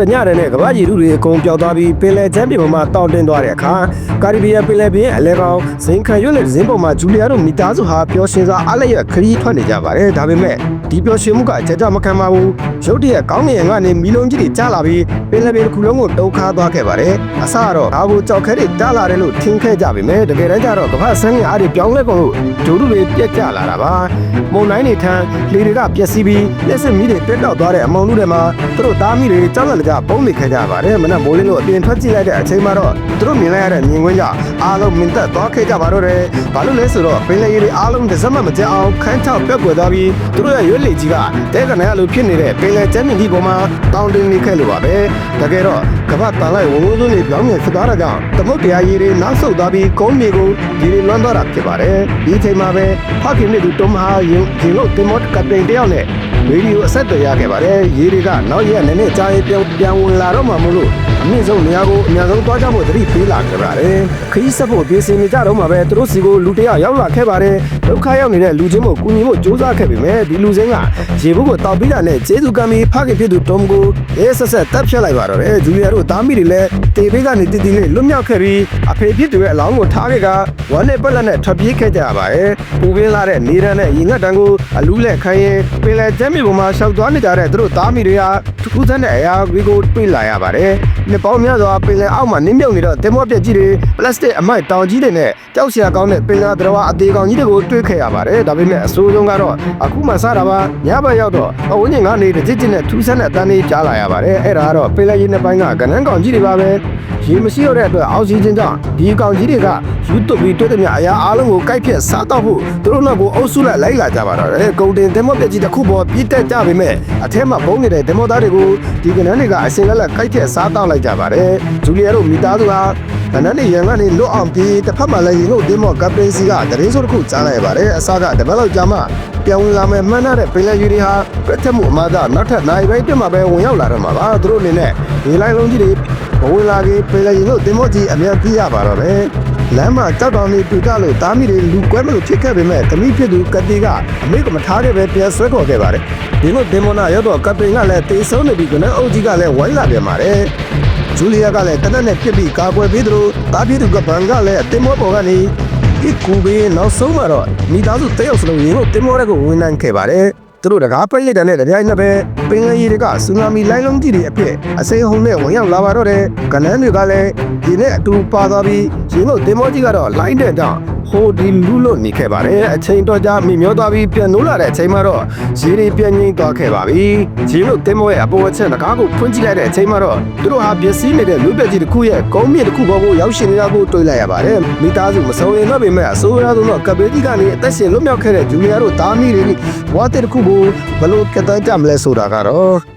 တညတဲ့နဲ့ကမ္ဘာရည်လူတွေအကုန်ပျောက်သွားပြီးပင်လယ်ချမ်းပြင်ပေါ်မှာတောင်းတင်းသွားတဲ့အခါကာရီဘီယံပင်လယ်ပြင်အလဲကောင်ဇင်ခံရွက်လက်ဇင်းပေါ်မှာဂျူလီယာတို့မိသားစုဟာပျော်ရွှင်စွာအားလျက်ခရီးထွက်နေကြပါတယ်ဒါပေမဲ့ဒီပျော်ရွှင်မှုကကြကြမခံပါဘူးရုတ်တရက်ကောင်းငင်ကနေမီလုံးကြီးတွေကျလာပြီးပင်လယ်ပြင်တစ်ခုလုံးကိုတုံခါသွားခဲ့ပါတယ်အစကတော့ဒါကိုကြောက်ခဲတွေတားလာတယ်လို့ထင်ခဲ့ကြပေမဲ့တကယ်တမ်းကျတော့ကမ္ဘာဆန်းရအားတွေပြောင်းလဲကုန်လို့ဂျိုးတို့တွေပြက်ကျလာတာပါမုန်တိုင်းတွေထမ်းလေတွေကပျက်စီးပြီးလက်စစ်မီးတွေတွတ်တောက်သွားတဲ့အမောင်လူတွေမှာသူတို့သားမီးတွေကြောက်လန့်ကြပုံနေခဲ့ကြပါတယ်မနက်မိုးလင်းလို့အပြင်ထွက်ကြည့်လိုက်တဲ့အချိန်မှာတော့သူတို့မြင်လိုက်ရတဲ့မြင်ကွင်းကြောင့်အားလုံးမြင်သက်သွားခဲ့ကြပါတော့တယ်ဘာလို့လဲဆိုတော့ပင်လယ်ရေတွေအားလုံးတစ်စက်မှမကြအောင်ခန်းချောက်ပြက်ကွယ်သွားပြီးသူတို့ရဲ့ရွက်လေကြီးကတဲကနေလိုဖြစ်နေတဲ့ပင်လယ်ကျမ်းမြင့်ကြီးပေါ်မှာတောင်းတင်းနေခဲ့လို့ပါပဲတကယ်တော့ကမ္ဘာတန်လိုက်ဝုန်းဝုန်းတွေပြောင်းပြန်ဖြစ်သွားတာကြောင့်သမုတ်တရားရေတွေနောက်ဆုတ်သွားပြီးကုန်းမြေကိုရေတွေလွှမ်းသွားတာဖြစ်ပါတယ်ဒီအချိန်မှာပဲဖခင်နဲ့သူတုံးမဟာရင်ရင်လို့တင်မော့ကပတိန်တယောက်နဲ့ ရေဒီယိုအဆက်အသွယ်ရခဲ့ပါတယ်ရေတွေကနောက်ရက်နည်းနည်းကြာရင်ပြန်ပြန်ဝင်လာတော့မှမလို့ အမြင့်ဆုံးနေရာကိုအများဆုံးသွားကြဖို့သတိပေးလာခဲ့ပါတယ်ခရီးဆက်ဖို့ပြင်ဆင်နေကြတော့မှပဲသူတို့စီကိုလူတစ်ယောက်ရောက်လာခဲ့ပါတယ်ဒုက္ခရောက်နေတဲ့လူချင်းကိုကူညီဖို့ကြိုးစားခဲ့ပေမဲ့ဒီလူစင်းကရေဘူးကိုတောက်ပြီးတာနဲ့ကျေးဇူးကံပြီးဖခင်ဖြစ်သူတုံးကိုရဲဆက်ဆက်တပ်ဖြတ်လိုက်ပါတော့တယ်ဂျူလီယာတို့သားမိတွေလည်းတေဘေးကနေတည်တည်လေးလွတ်မြောက်ခဲ့ပြီးအဖေဖြစ်သူရဲ့အလောင်းကိုထားခဲ့ကဝမ်းနဲ့ပက်လက်နဲ့ထွက်ပြေးခဲ့ကြရပါတယ်ပူပင်းလာတဲ့နေရန်နဲ့ရင်ငတ်တန်းကိုအလူးလက်ခိုင်းရင်ပင်လယ်ကျမ်းမြေပေါ်မှာရှောက်သွားနေကြတဲ့သူတို့သားမိတွေဟာထူးထူးဆန်းတဲ့အရာတွေကိုတွေ့လာရပါတယ်နှစ်ပေါင်းများစွာပင်လယ်အောက်မှာနင်းမြုပ်နေတော့တင်မောပြက်ကြီးတွေပလတ်စတစ်အမိုက်တောင်ကြီးတွေနဲ့ကြောက်စရာကောင်းတဲ့ပင်လယ်တော်ဝအသေးကောင်ကြီးတွေကိုတွေ့ခဲ့ရပါတယ်ဒါပေမဲ့အဆိုးဆုံးကတော့အခုမှစတာပါညဘက်ရောက်တော့အဝင်းကျင်ကနေတကြစ်ကြစ်နဲ့ထူးဆန်းတဲ့အတန်းလေးကြားလာရပါတယ်အဲ့ဒါကတော့ပင်လယ်ရေနှစ်ပိုင်းကကနန်းကောင်ကြီးတွေပါပဲ ရေမရှိတော့တဲ့အတွက်အောက်ဆီဂျင်ကြောင့်ဒီကောင်ကြီးတွေကယူတုပ်ပြီးတွေ့တဲ့မြအရာအားလုံးကိုကိုက်ဖြတ်စားတော့ဖို့သူတို့နောက်ကိုအုပ်စုလိုက်လိုက်လာကြပါတော့တယ်ဂုံတင်တင်မောပြက်ကြီးတစ်ခုပေါ်ပြစ်တက်ကြပေမဲ့အထက်မှာဘုံနေတဲ့တင်မောသားတွေကိုဒီကနန်းတွေကအစင်လက်လက်ကိုက်ဖြတ်စားတော့လိုက်ကြပါတယ်ဂျူလီယာတို့မိသားစုဟာကနန်းတွေရန်ကနေလွတ်အောင်ပြီးတစ်ဖက်မှာလည်းရင်တို့တင်မောကပရင်စီကတရင်ဆိုတစ်ခုကြားလိုက်ပါတယ်အစားကတပတ်လောက်ကြာမှပြောင်းလာမယ်မှန်းတဲ့ပင်လယ်ယူတွေဟာပြတ်ထက်မှုအမှားကနောက်ထပ်နိုင်ပိုင်းပြတ်မှာပဲဝင်ရောက်လာတော့မှာပါသူတို့အနေနဲ့ဒီလိုက်လုံးကြီးတွေ ဘဝင်လာပြီးပင်လယ်ယူတို့တင်မောကြီးအမြန်ပြေးရပါတော့တယ်လမ်းမှာကြောက်တော်နေပြကြလို့တားမိတွေလူကွဲမလို့ဖြစ်ခဲ့ပေမဲ့တမိဖြစ်သူကတိကအမေကမထားခဲ့ပဲပြန်ဆွဲခေါ်ခဲ့ပါတယ်ဒီလိုဒေမနာရောက်တော့ကပတိန်ကလည်းတေဆုံးနေပြီကနဲ့အုပ်ကြီးကလည်းဝိုင်းလာပြန်ပါတယ်ဂျူလီယာကလည်းတနက်နဲ့ပြစ်ပြီးကာကွယ်ပေးသလိုတားပြသူကဘန်ကလည်းအတင်မောပေါ်ကနေဒီကူဘေးနောက်ဆုံးမှာတော့မိသားစုတယောက်စလုံးရင်ကိုတင်မောရက်ကိုဝင်နိုင်ခဲ့ပါတယ် သူတို့တကားပိတ်လိုက်တဲ့နဲ့တရားနဲ့ပဲပင်လယ်ရေတွေကဆူနာမီလိုင်းလုံးကြီးတွေအဖြစ်အစိမ်းဟုန်နဲ့ဝင်ရောက်လာပါတော့တယ်ကနန်းတွေကလည်းဒီနဲ့အတူပါသွားပြီးရင်တို့တင်မောကြီးကတော့လိုင်းတဲ့ကြောင့် ဟိုဒီလူလို့နေခဲ့ပါတယ်အချိန်တော့ကြာမိမျောသွားပြီးပြန်နိုးလာတဲ့အချိန်မှာတော့ရေတွေပြန်ငိမ့်သွားခဲ့ပါပြီရင်တို့တင်မောရဲ့အပေါ်အချက်တကားကိုဖွင့်ကြည့်လိုက်တဲ့အချိန်မှာတော့သူတို့ဟာပျက်စီးနေတဲ့လူပက်ကြီးတစ်ခုရဲ့ကုန်းမြင့်တစ်ခုပေါ်ကိုရောက်ရှင်နေတာကိုတွေ့လိုက်ရပါတယ်မိသားစုမစုံရင်တော့ပေမဲ့အဆိုးရဆုံးတော့ကပေကြီးကနေအသက်ရှင်လွတ်မြောက်ခဲ့တဲ့ဂျူလီယာတို့သားမီးတွေဘဝတစ်ခုကိုဘယ်လိုကတန်းကြမလဲဆိုတာကတော့